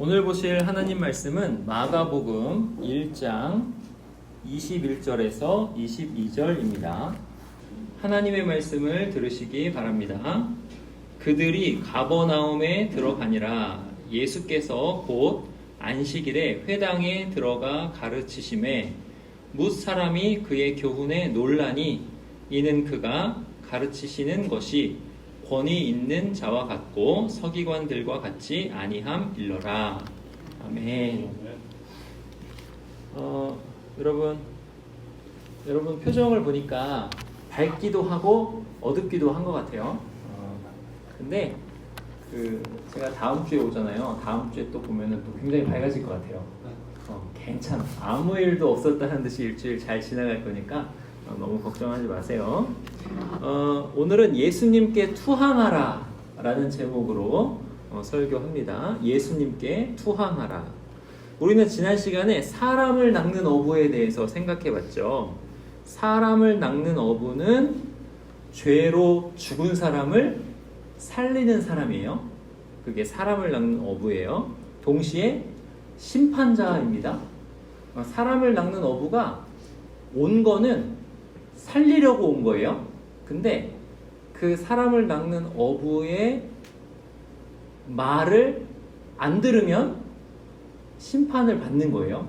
오늘 보실 하나님 말씀은 마가복음 1장 21절에서 22절입니다. 하나님의 말씀을 들으시기 바랍니다. 그들이 가버나움에 들어가니라 예수께서 곧 안식일에 회당에 들어가 가르치심에 뭇 사람이 그의 교훈에 논란이 이는 그가 가르치시는 것이 권위 있는 자와 같고 서기관들과 같지 아니함 일러라. 아멘. 어, 여러분, 여러분 표정을 보니까 밝기도 하고 어둡기도 한 것 같아요. 어, 근데 그 제가 다음 주에 오잖아요. 다음 주에 또 보면은 또 굉장히 밝아질 것 같아요. 어, 괜찮아. 아무 일도 없었다는 듯이 일주일 잘 지나갈 거니까 어, 너무 걱정하지 마세요. 어, 오늘은 예수님께 투항하라 라는 제목으로 어, 설교합니다. 예수님께 투항하라. 우리는 지난 시간에 사람을 낚는 어부에 대해서 생각해 봤죠. 사람을 낚는 어부는 죄로 죽은 사람을 살리는 사람이에요. 그게 사람을 낚는 어부예요. 동시에 심판자입니다. 어, 사람을 낚는 어부가 온 거는 살리려고 온 거예요. 근데 그 사람을 낚는 어부의 말을 안 들으면 심판을 받는 거예요.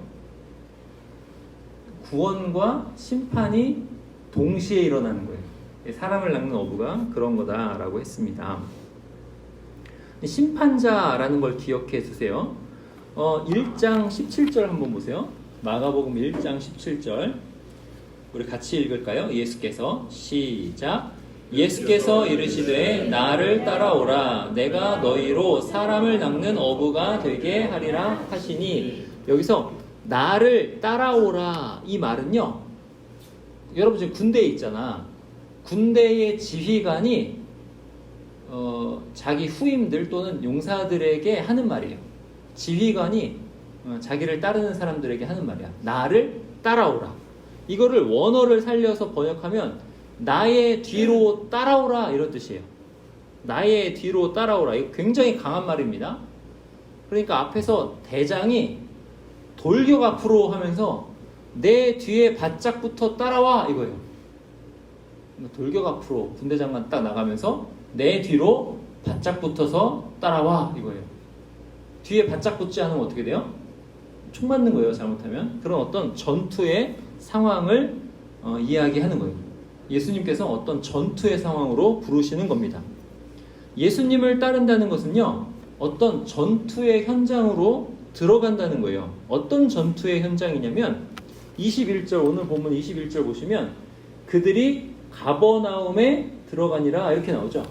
구원과 심판이 동시에 일어나는 거예요. 사람을 낚는 어부가 그런 거다라고 했습니다. 심판자라는 걸 기억해 두세요. 어, 1장 17절 한번 보세요. 마가복음 1장 17절. 우리 같이 읽을까요? 예수께서 시작. 예수께서 이르시되 나를 따라오라 내가 너희로 사람을 낚는 어부가 되게 하리라 하시니 여기서 나를 따라오라 이 말은요. 여러분 지금 군대에 있잖아. 군대의 지휘관이 어, 자기 후임들 또는 용사들에게 하는 말이에요. 지휘관이 어, 자기를 따르는 사람들에게 하는 말이야. 나를 따라오라. 이거를 원어를 살려서 번역하면 나의 뒤로 따라오라 이런 뜻이에요. 나의 뒤로 따라오라. 이거 굉장히 강한 말입니다. 그러니까 앞에서 대장이 돌격 앞으로 하면서 내 뒤에 바짝부터 따라와 이거예요. 돌격 앞으로 군대장관 딱 나가면서 내 뒤로 바짝 붙어서 따라와 이거예요. 뒤에 바짝 붙지 않으면 어떻게 돼요? 총 맞는 거예요. 잘못하면 그런 어떤 전투의 상황을 어, 이야기하는 거예요. 예수님께서 어떤 전투의 상황으로 부르시는 겁니다. 예수님을 따른다는 것은요, 어떤 전투의 현장으로 들어간다는 거예요. 어떤 전투의 현장이냐면 21절 오늘 본문 21절 보시면 그들이 가버나움에 들어가니라 이렇게 나오죠.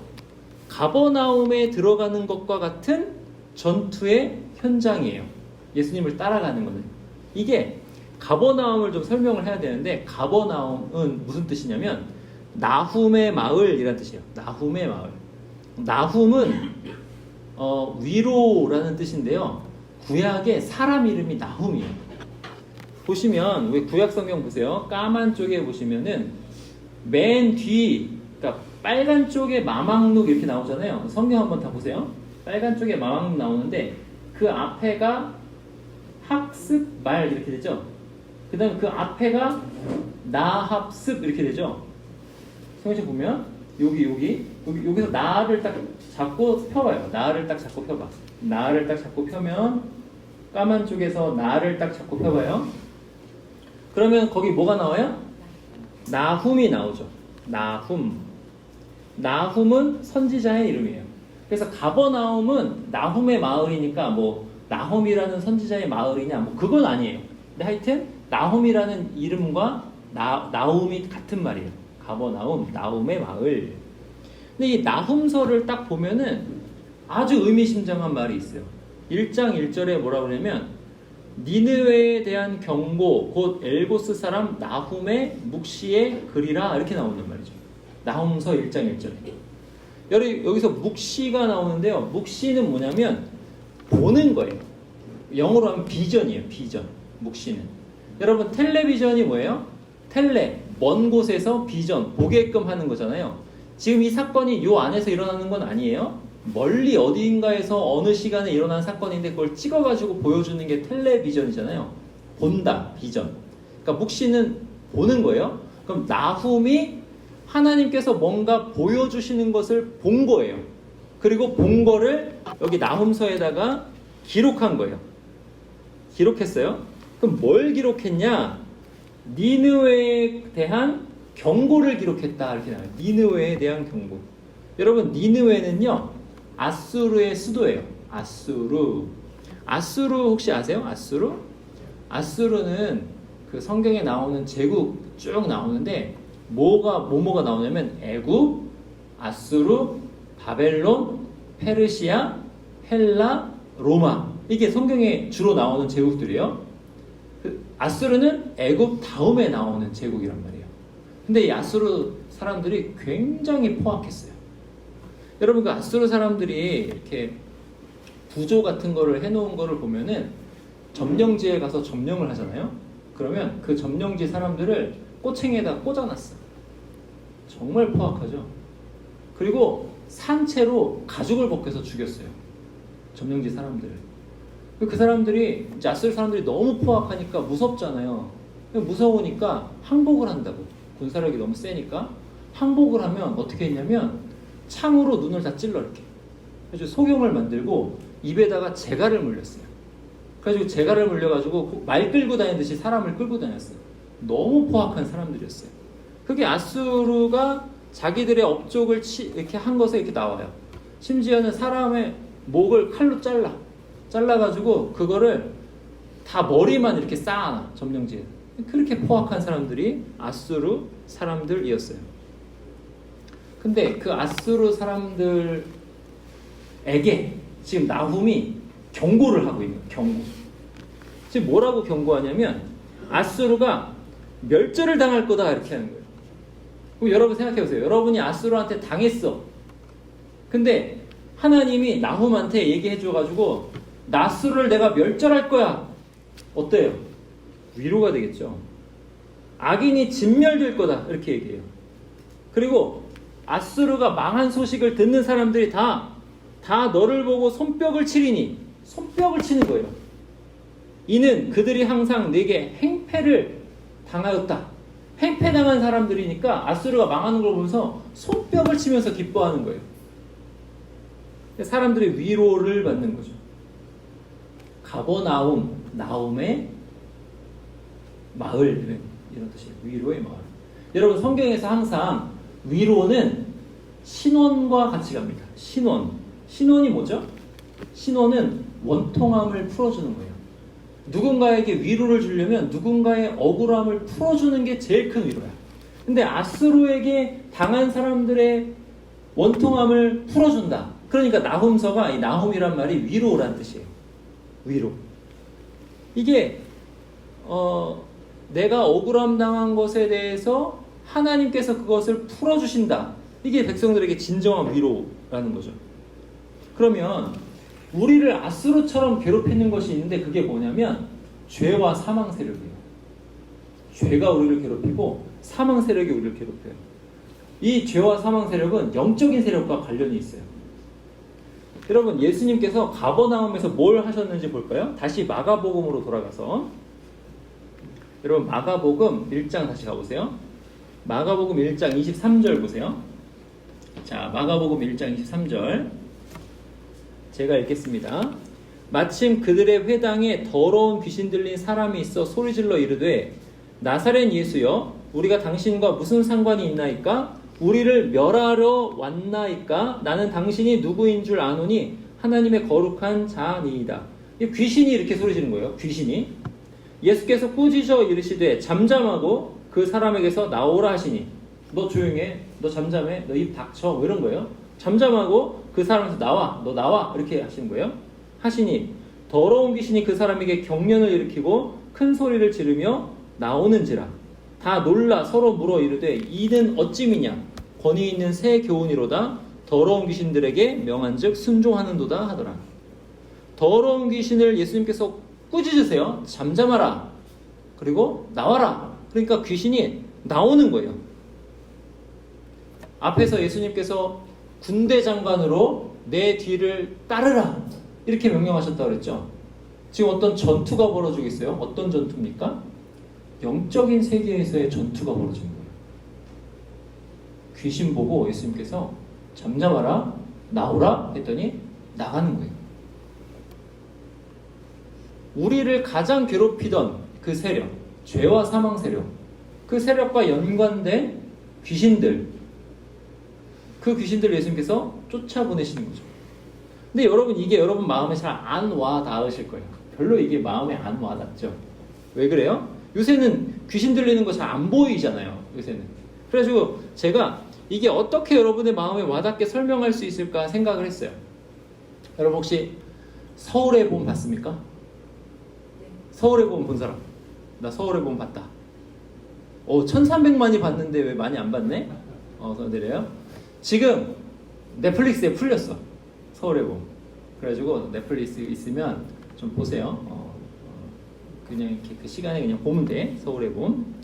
가버나움에 들어가는 것과 같은 전투의 현장이에요. 예수님을 따라가는 거는 이게 가버나움을 좀 설명을 해야 되는데 가버나움은 무슨 뜻이냐면 나훔의 마을이란 뜻이에요. 나훔의 마을. 나훔은 어, 위로라는 뜻인데요. 구약의 사람 이름이 나훔이에요. 보시면 왜 구약 성경 보세요. 까만 쪽에 보시면은 맨 뒤, 그러니까 빨간 쪽에 마망룩 이렇게 나오잖아요. 성경 한번 다 보세요. 빨간 쪽에 마망룩 나오는데 그 앞에가 학습 말 이렇게 되죠. 그 다음에 그 앞에가 나합습 이렇게 되죠. 성경 보면 여기 여기 여기 여기 서 나를 딱 잡고 펴봐요. 나를 딱 잡고 펴봐. 나를 딱 잡고 펴면 까만 쪽에서 나를 딱 잡고 펴봐요. 그러면 거기 뭐가 나와요? 나훔이 나오죠. 나훔. 나훔은 선지자의 이름이에요. 그래서 가버나움은 나훔의 마을이니까 뭐 나홈이라는 선지자의 마을이냐 뭐 그건 아니에요. 근데 하여튼 나홈이라는 이름과 나, 나움이 같은 말이에요. 가버나움, 나움의 마을. 근데 이 나훔서를 딱 보면은 아주 의미심장한 말이 있어요. 1장 1절에 뭐라 그러냐면 니느웨에 대한 경고 곧 엘고스 사람 나훔의 묵시의 글이라 이렇게 나오는 말이죠. 나훔서 1장 1절에. 여기 여기서 묵시가 나오는데요. 묵시는 뭐냐면 보는 거예요. 영어로 하면 비전이에요. 비전. 묵시는. 여러분 텔레비전이 뭐예요? 텔레 먼 곳에서 비전 보게끔 하는 거잖아요. 지금 이 사건이 요 안에서 일어나는 건 아니에요. 멀리 어디인가에서 어느 시간에 일어난 사건인데 그걸 찍어가지고 보여주는 게 텔레비전이잖아요. 본다, 비전. 그러니까 묵시는 보는 거예요. 그럼 나훔이 하나님께서 뭔가 보여주시는 것을 본 거예요. 그리고 본 거를 여기 나훔서에다가 기록한 거예요. 기록했어요. 그럼 뭘 기록했냐? 니느웨에 대한 경고를 기록했다 이렇게 나와요. 니느웨에 대한 경고. 여러분 니느웨는요 아수르의 수도예요. 아수르. 아수르 혹시 아세요? 아수르? 아수르는 그 성경에 나오는 제국 쭉 나오는데 뭐가 뭐뭐가 나오냐면 애굽, 아수르, 바벨론, 페르시아, 헬라, 로마 이게 성경에 주로 나오는 제국들이에요. 그 아수르는 애굽 다음에 나오는 제국이란 말이에요. 근데 이 아수르 사람들이 굉장히 포악했어요. 여러분 그 아수르 사람들이 이렇게 부조 같은 거를 해놓은 거를 보면은 점령지에 가서 점령을 하잖아요. 그러면 그 점령지 사람들을 꼬챙이에다 꽂아놨어. 정말 포악하죠. 그리고 산채로 가죽을 벗겨서 죽였어요. 점령지 사람들. 그 사람들이 이제 아스르 사람들이 너무 포악하니까 무섭잖아요. 무서우니까 항복을 한다고. 군사력이 너무 세니까 항복을 하면 어떻게 했냐면 창으로 눈을 다 찔러 이렇게. 그래서 소경을 만들고 입에다가 재갈을 물렸어요. 그래가지고 재갈을 물려가지고 말 끌고 다니듯이 사람을 끌고 다녔어요. 너무 포악한 사람들이었어요. 그게 아수르가 자기들의 업적을 치, 이렇게 한 것에 이렇게 나와요. 심지어는 사람의 목을 칼로 잘라. 잘라가지고 그거를 다 머리만 이렇게 쌓아놔. 점령지에. 그렇게 포악한 사람들이 아수르 사람들이었어요. 근데 그 아수르 사람들에게 지금 나훔이 경고를 하고 있는. 경고. 지금 뭐라고 경고하냐면 아수르가 멸절을 당할 거다 이렇게 하는 거예요. 그럼 여러분 생각해 보세요. 여러분이 아수르한테 당했어. 근데 하나님이 나훔한테 얘기해 줘 가지고 나수를 내가 멸절할 거야. 어때요? 위로가 되겠죠. 악인이 진멸될 거다. 이렇게 얘기해요. 그리고 아수르가 망한 소식을 듣는 사람들이 다, 다 너를 보고 손뼉을 치리니, 손뼉을 치는 거예요. 이는 그들이 항상 내게 행패를 당하였다. 행패당한 사람들이니까 아수르가 망하는 걸 보면서 손뼉을 치면서 기뻐하는 거예요. 사람들이 위로를 받는 거죠. 가버나움, 나움의 마을 이런, 뜻이에요. 위로의 마을. 여러분 성경에서 항상 위로는 신원과 같이 갑니다. 신원. 신원이 뭐죠? 신원은 원통함을 풀어주는 거예요. 누군가에게 위로를 주려면 누군가의 억울함을 풀어주는 게 제일 큰 위로야. 근데 아스로에게 당한 사람들의 원통함을 풀어준다. 그러니까 나홈서가 이 나홈이란 말이 위로란 뜻이에요. 위로. 이게 어, 내가 억울함 당한 것에 대해서 하나님께서 그것을 풀어주신다. 이게 백성들에게 진정한 위로라는 거죠. 그러면 우리를 아스로처럼 괴롭히는 것이 있는데 그게 뭐냐면 죄와 사망 세력이에요. 죄가 우리를 괴롭히고 사망 세력이 우리를 괴롭혀요. 이 죄와 사망 세력은 영적인 세력과 관련이 있어요. 여러분 예수님께서 가버나움에서 뭘 하셨는지 볼까요? 다시 마가복음으로 돌아가서 여러분 마가복음 1장 다시 가보세요. 마가복음 1장 23절 보세요. 자 마가복음 1장 23절 제가 읽겠습니다. 마침 그들의 회당에 더러운 귀신 들린 사람이 있어 소리질러 이르되 나사렛 예수여 우리가 당신과 무슨 상관이 있나이까 우리를 멸하러 왔나이까 나는 당신이 누구인 줄 아노니 하나님의 거룩한 자니이다. 귀신이 이렇게 소리지는 거예요. 귀신이 예수께서 꾸짖어 이르시되 잠잠하고 그 사람에게서 나오라 하시니 너 조용해 너 잠잠해 너 입 닥쳐 뭐 이런 거예요. 잠잠하고 그 사람에서 나와 너 나와 이렇게 하시는 거예요. 하시니 더러운 귀신이 그 사람에게 경련을 일으키고 큰 소리를 지르며 나오는지라 다 놀라 서로 물어 이르되 이는 어찌미냐 권위 있는 새 교훈이로다 더러운 귀신들에게 명한즉 순종하는도다 하더라 더러운 귀신을 예수님께서 꾸짖으세요 잠잠하라 그리고 나와라 그러니까 귀신이 나오는 거예요 앞에서 예수님께서 군대 장관으로 내 뒤를 따르라 이렇게 명령하셨다 그랬죠. 지금 어떤 전투가 벌어지고 있어요. 어떤 전투입니까? 영적인 세계에서의 전투가 거예요. 귀신 보고 예수님께서 잠잠하라 나오라 했더니 나가는 거예요. 우리를 가장 괴롭히던 그 세력, 죄와 사망 세력, 그 세력과 연관된 귀신들, 그 귀신들 예수님께서 쫓아보내시는 거죠. 근데 여러분 이게 여러분 마음에 잘 안 와 닿으실 거예요. 별로 이게 마음에 안 와 닿죠. 왜 그래요? 요새는 귀신 들리는 거 잘 안 보이잖아요. 요새는. 그래가지고 제가 이게 어떻게 여러분의 마음에 와닿게 설명할 수 있을까 생각을 했어요. 여러분 혹시 서울의 봄 봤습니까? 서울의 봄 본 사람? 나 서울의 봄 봤다. 어, 1300만이 봤는데 왜 많이 안 봤네? 어, 서드려요. 지금 넷플릭스에 풀렸어. 서울의 봄. 그래가지고 넷플릭스 있으면 좀 보세요. 어, 어, 그냥 이렇게 그 시간에 그냥 보면 돼. 서울의 봄.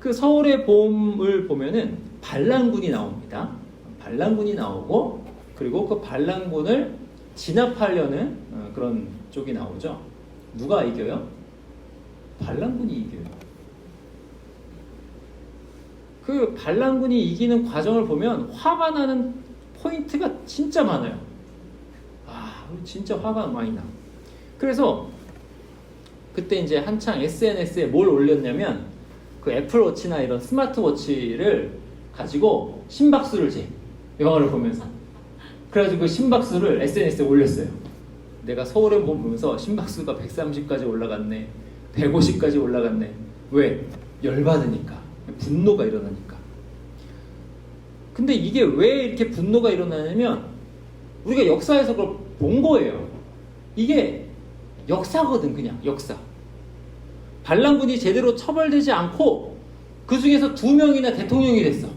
그 서울의 봄을 보면은 반란군이 나옵니다. 반란군이 나오고 그리고 그 반란군을 진압하려는 어, 그런 쪽이 나오죠. 누가 이겨요? 반란군이 이겨요. 그 반란군이 이기는 과정을 보면 화가 나는 포인트가 진짜 많아요. 아, 진짜 화가 많이 나. 그래서 그때 이제 한창 SNS에 뭘 올렸냐면 그 애플워치나 이런 스마트워치를 가지고 심박수를 재. 영화를 보면서. 그래가지고 그 심박수를 SNS에 올렸어요. 내가 서울에 보면서 심박수가 130까지 올라갔네. 150까지 올라갔네. 왜? 열받으니까. 분노가 일어나니까. 근데 이게 왜 이렇게 분노가 일어나냐면 우리가 역사에서 그걸 본 거예요. 이게 역사거든, 그냥 역사. 반란군이 제대로 처벌되지 않고 그 중에서 두 명이나 대통령이 됐어.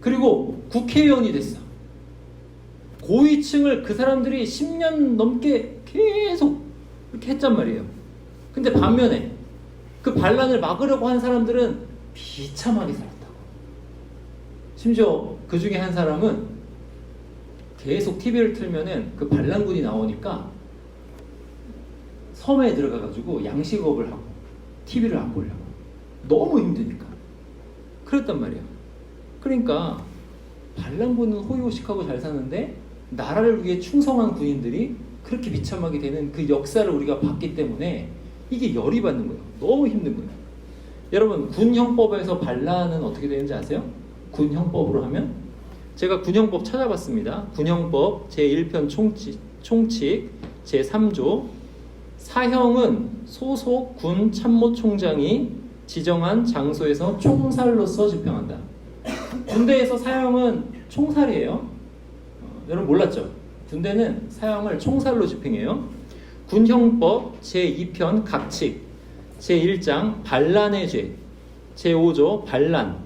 그리고 국회의원이 됐어. 고위층을 그 사람들이 10년 넘게 계속 이렇게 했단 말이에요. 근데 반면에 그 반란을 막으려고 한 사람들은 비참하게 살았다고. 심지어 그 중에 한 사람은 계속 TV를 틀면은 그 반란군이 나오니까 섬에 들어가가지고 양식업을 하고 TV를 안 보려고 너무 힘드니까 그랬단 말이야. 그러니까 반란군은 호의호식하고 잘 사는데 나라를 위해 충성한 군인들이 그렇게 비참하게 되는 그 역사를 우리가 봤기 때문에 이게 열이 받는 거예요. 너무 힘든 거예요. 여러분 군형법에서 반란은 어떻게 되는지 아세요? 군형법으로 하면 제가 군형법 찾아봤습니다. 군형법 제1편 총칙, 총칙 제3조 사형은 소속 군 참모총장이 지정한 장소에서 총살로서 집행한다. 군대에서 사형은 총살이에요. 어, 여러분 몰랐죠? 군대는 사형을 총살로 집행해요. 군형법 제2편 각칙 제1장 반란의 죄 제5조 반란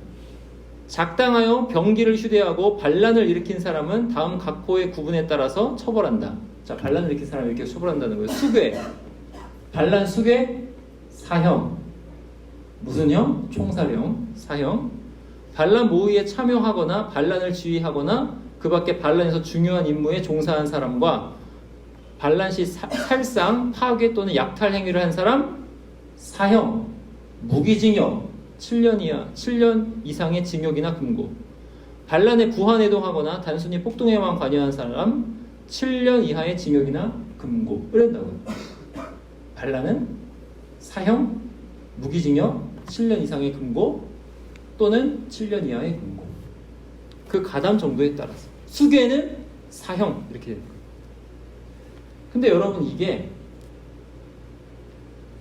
작당하여 병기를 휴대하고 반란을 일으킨 사람은 다음 각호의 구분에 따라서 처벌한다. 자, 반란을 일으킨 사람을 이렇게 처벌한다는 거예요. 수괴. 반란 수괴 사형. 무슨 형? 총살형. 사형. 반란 모의에 참여하거나 반란을 지휘하거나 그 밖에 반란에서 중요한 임무에 종사한 사람과 반란 시 사- 살상, 파괴 또는 약탈 행위를 한 사람 사형, 무기징역 7년 이하, 7년 이상의 징역이나 금고. 반란에 부한해동하거나 단순히 폭동에만 관여한 사람 7년 이하의 징역이나 금고. 이런다고요. 반란은 사형, 무기징역 7년 이상의 금고 또는 7년 이하의 금고. 그 가담 정도에 따라서. 수괴는 사형 이렇게 되는 거예요. 근데 여러분 이게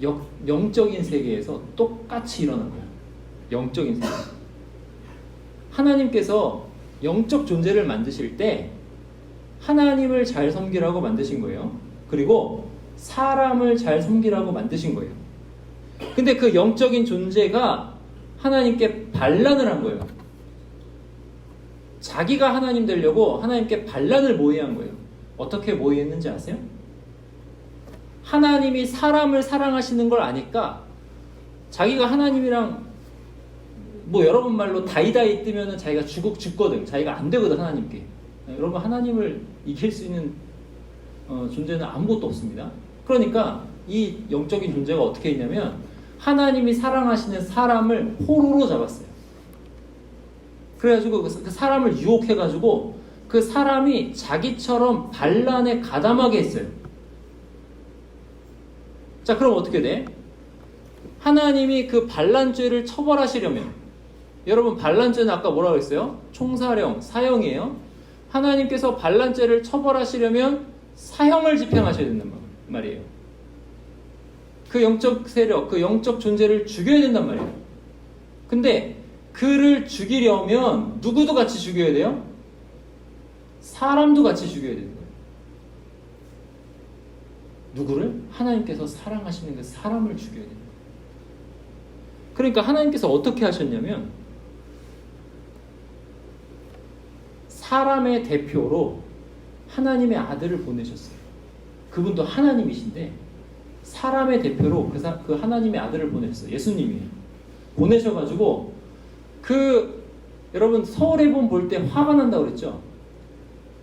역, 영적인 세계에서 똑같이 일어난 거예요. 영적인 세계. 하나님께서 영적 존재를 만드실 때 하나님을 잘 섬기라고 만드신 거예요. 그리고 사람을 잘 섬기라고 만드신 거예요. 근데 그 영적인 존재가 하나님께 반란을 한 거예요. 자기가 하나님 되려고 하나님께 반란을 모의한 거예요. 어떻게 모의했는지 아세요? 하나님이 사람을 사랑하시는 걸 아니까 자기가 하나님이랑 뭐 여러분 말로 다이다이 뜨면은 자기가 죽, 죽거든. 자기가 안 되거든 하나님께. 네, 여러분 하나님을 이길 수 있는 어, 존재는 아무것도 없습니다. 그러니까 이 영적인 존재가 어떻게 있냐면 하나님이 사랑하시는 사람을 호로로 잡았어요. 그래가지고 그 사람을 유혹해가지고 그 사람이 자기처럼 반란에 가담하게 했어요. 자, 그럼 어떻게 돼? 하나님이 그 반란죄를 처벌하시려면 여러분 반란죄는 아까 뭐라고 했어요? 총사령, 사형이에요. 하나님께서 반란죄를 처벌하시려면 사형을 집행하셔야 된단 말이에요. 그 영적 세력, 그 영적 존재를 죽여야 된단 말이에요. 근데 그를 죽이려면 누구도 같이 죽여야 돼요? 사람도 같이 죽여야 되는 거예요. 누구를? 하나님께서 사랑하시는 그 사람을 죽여야 되는 거예요. 그러니까 하나님께서 어떻게 하셨냐면 사람의 대표로 하나님의 아들을 보내셨어요. 그분도 하나님이신데 사람의 대표로 그, 사, 그 하나님의 아들을 보내셨어요. 예수님이에요. 보내셔가지고 그 여러분 서울의 본볼때 화가 난다고 그랬죠.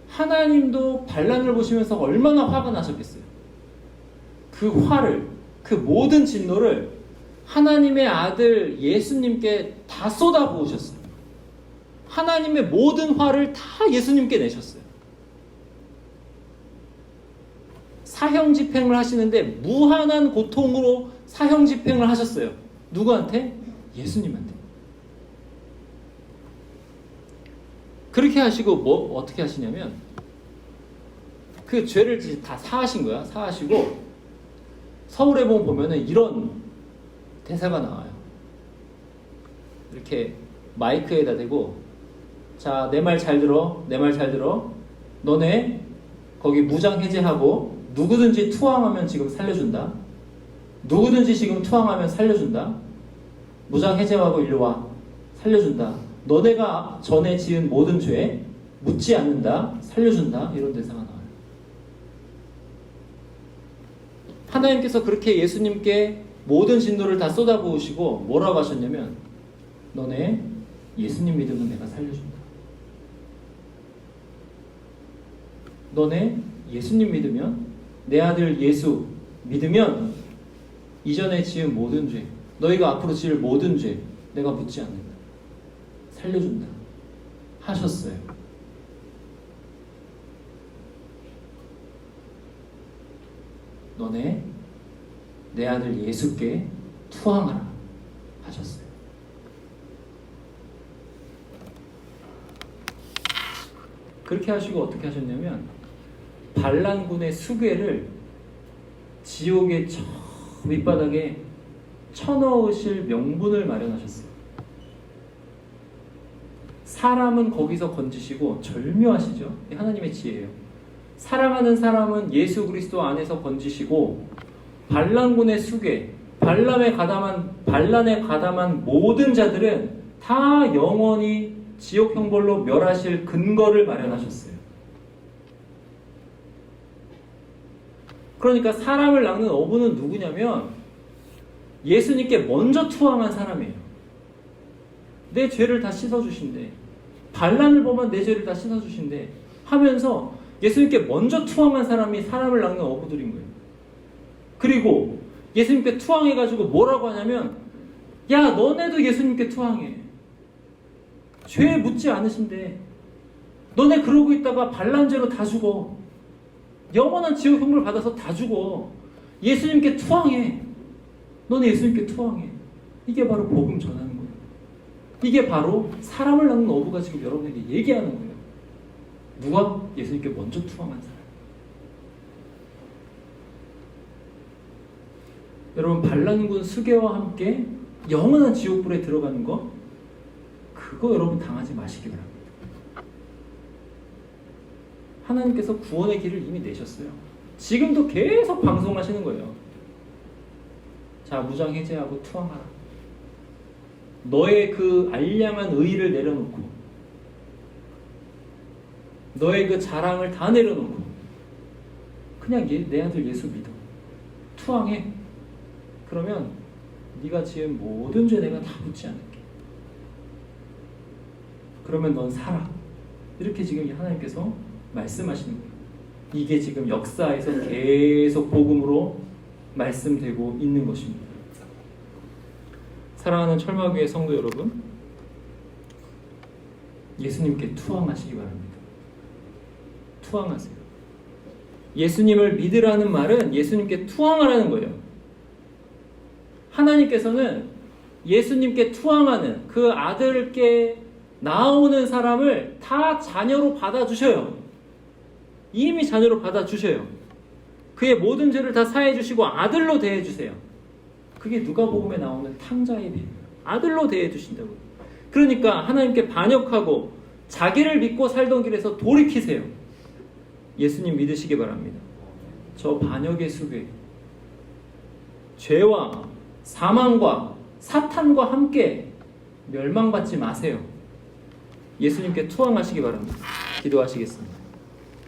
하나님도 반란을 보시면서 얼마나 화가 나셨겠어요. 그 화를 그 모든 진노를 하나님의 아들 예수님께 다 쏟아 부으셨어요. 하나님의 모든 화를 다 예수님께 내셨어요. 사형 집행을 하시는데 무한한 고통으로 사형 집행을 하셨어요. 누구한테? 예수님한테. 그렇게 하시고 뭐 어떻게 하시냐면 그 죄를 다 사하신 거야. 사하시고 서울에 보면 보면은 이런 대사가 나와요. 이렇게 마이크에다 대고 자, 내 말 잘 들어. 내 말 잘 들어. 너네 거기 무장 해제하고 누구든지 투항하면 지금 살려준다. 누구든지 지금 투항하면 살려준다. 무장 해제하고 일로 와. 살려준다. 너네가 전에 지은 모든 죄 묻지 않는다. 살려준다. 이런 대사가 나와요. 하나님께서 그렇게 예수님께 모든 진노를 다 쏟아부으시고 뭐라고 하셨냐면 너네 예수님 믿으면 내가 살려준다. 너네 예수님 믿으면 내 아들 예수 믿으면 이전에 지은 모든 죄 너희가 앞으로 지을 모든 죄 내가 묻지 않는다. 살려준다. 하셨어요. 너네 내 아들 예수께 투항하라 하셨어요. 그렇게 하시고 어떻게 하셨냐면 반란군의 수괴를 지옥의 저 밑바닥에 쳐넣으실 명분을 마련하셨어요. 사람은 거기서 건지시고 절묘하시죠. 하나님의 지혜예요. 사랑하는 사람은 예수 그리스도 안에서 건지시고 반란군의 수괴, 반란에 가담한 반란에 가담한 모든 자들은 다 영원히 지옥 형벌로 멸하실 근거를 마련하셨어요. 그러니까 사람을 낚는 어부는 누구냐면 예수님께 먼저 투항한 사람이에요. 내 죄를 다 씻어주신대. 반란을 범한 내 죄를 다 씻어주신대. 하면서 예수님께 먼저 투항한 사람이 사람을 낚는 어부들인 거예요. 그리고 예수님께 투항해가지고 뭐라고 하냐면, 야, 너네도 예수님께 투항해. 죄에 묻지 않으신데, 너네 그러고 있다가 반란죄로 다 죽어. 영원한 지옥 형벌 받아서 다 죽어. 예수님께 투항해. 너네 예수님께 투항해. 이게 바로 복음 거예요. 이게 바로 사람을 낳는 어부가 지금 여러분에게 얘기하는 거예요. 누가 예수님께 먼저 투항한 사람. 여러분 반란군 수계와 함께 영원한 지옥불에 들어가는 거 그거 여러분 당하지 마시기 바랍니다. 하나님께서 구원의 길을 이미 내셨어요. 지금도 계속 방송하시는 거예요. 자 무장 해제하고 투항하라. 너의 그 알량한 의의를 내려놓고 너의 그 자랑을 다 내려놓고 그냥 예, 내 아들 예수 믿어. 투항해. 그러면 네가 지은 모든 죄 내가 다 묻지 않을게. 그러면 넌 살아. 이렇게 지금 하나님께서 말씀하시는 거예요. 이게 지금 역사에서 계속 복음으로 말씀되고 있는 것입니다. 사랑하는 철마교회 성도 여러분, 예수님께 투항하시기 바랍니다. 투항하세요. 예수님을 믿으라는 말은 예수님께 투항하라는 거예요. 하나님께서는 예수님께 투항하는 그 아들께 나오는 사람을 다 자녀로 받아주셔요. 이미 자녀로 받아주셔요. 그의 모든 죄를 다 사해주시고 아들로 대해주세요. 그게 누가복음에 나오는 탕자의 비유. 아들로 대해 주신다고요. 그러니까 하나님께 반역하고 자기를 믿고 살던 길에서 돌이키세요. 예수님 믿으시기 바랍니다. 저 반역의 숲에 죄와 사망과 사탄과 함께 멸망받지 마세요. 예수님께 투항하시기 바랍니다. 기도하시겠습니다.